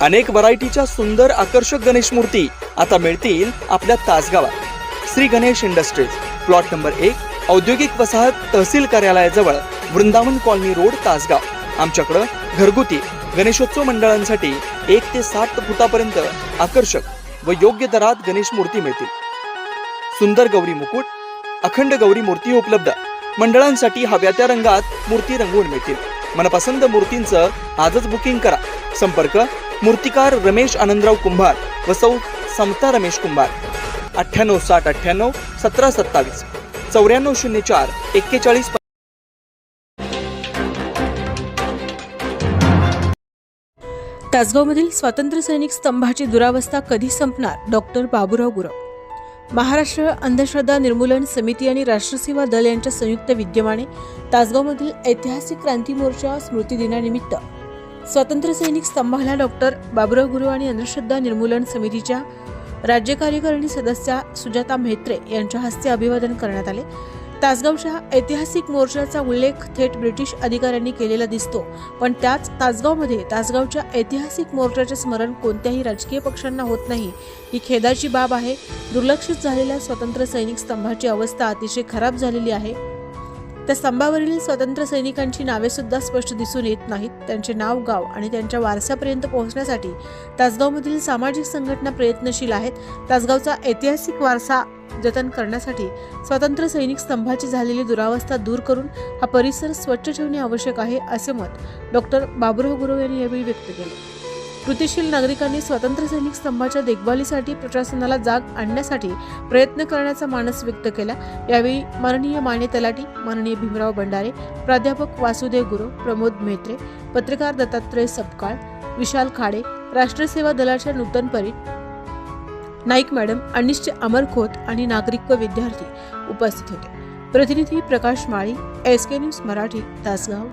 अनेक व्हरायटीच्या सुंदर आकर्षक गणेश मूर्ती आता मिळतील आपल्या तासगावात Shri Ganesh industries plot number एक औद्योगिक वसाहत तहसील कार्यालयाजवळ वृंदावन कॉलनी रोड तासगाव. आमच्याकडं घरगुती गणेशोत्सव मंडळांसाठी एक ते सात फुटापर्यंत आकर्षक व योग्य दरात गणेश मूर्ती मिळतील. सुंदर गौरी मुकुट अखंड गौरी मूर्ती उपलब्ध. मंडळांसाठी हव्या त्या रंगात मूर्ती रंगवून मिळतील. मनपसंत मूर्तींचं आजच बुकिंग करा. संपर्क मूर्तिकार रमेश आनंदराव कुंभार व सौ समता रमेश कुंभार. अठ्ठ्याण्णव साठ अठ्ठ्याण्णव सतरा सत्तावीस चौऱ्याण्णव शून्य चार एक्केचाळीस तासगावमधील स्वातंत्र्य सैनिक स्तंभाची दुरावस्था कधी संपणार? डॉक्टर बाबूराव गुरव. महाराष्ट्र अंधश्रद्धा निर्मूलन समिती आणि राष्ट्रसेवा दल यांच्या संयुक्त विद्यमाने तासगावमधील ऐतिहासिक क्रांती मोर्चा स्मृती दिनानिमित्त स्वातंत्र्य सैनिक स्तंभाला डॉक्टर बाबुराव गुरु आणि अंधश्रद्धा निर्मूलन समितीच्या राज्य कार्यकारिणी सदस्या सुजाता म्हेत्रे यांच्या हस्ते अभिवादन करण्यात आले. तासगावच्या ऐतिहासिक मोर्चाचा उल्लेख थेट ब्रिटिश अधिकाऱ्यांनी केलेला दिसतो. पण त्याच तासगावमध्ये तासगावच्या ऐतिहासिक मोर्चाचे स्मरण कोणत्याही राजकीय पक्षांना होत नाही. ही खेदाची बाब आहे. दुर्लक्षित झालेल्या स्वातंत्र्य सैनिक स्तंभाची अवस्था अतिशय खराब झालेली आहे. त्या स्तंभावरील स्वतंत्र सैनिकांची नावे सुद्धा स्पष्ट दिसून येत नाहीत. त्यांचे नाव गाव आणि त्यांच्या वारसापर्यंत पोहोचण्यासाठी तासगावमधील सामाजिक संघटना प्रयत्नशील आहेत. तासगावचा ऐतिहासिक वारसा जतन करण्यासाठी स्वतंत्र सैनिक स्तंभाची झालेली दुरावस्था दूर करून हा परिसर स्वच्छ ठेवणे आवश्यक आहे असे मत डॉक्टर बाबुराव गुरव यांनी यावेळी व्यक्त केले. कृतीशील नागरिकांनी स्वातंत्र्य सैनिक स्तंभाच्या देखभालीसाठी प्रशासनाला जाग आणण्यासाठी प्रयत्न करण्याचा मानस व्यक्त केला. यावेळी माननीय माने तलाटी माननीय भीमराव भंडारे प्राध्यापक वासुदेव गुरु प्रमोद मेत्रे पत्रकार दत्तात्रय सपकाळ विशाल खाडे राष्ट्रसेवा दलाच्या नूतन परी नाईक मॅडम अनिश्च अमर खोत आणि नागरिक व विद्यार्थी उपस्थित होते. प्रतिनिधी Prakash Mali S K news Marathi Tasgaon.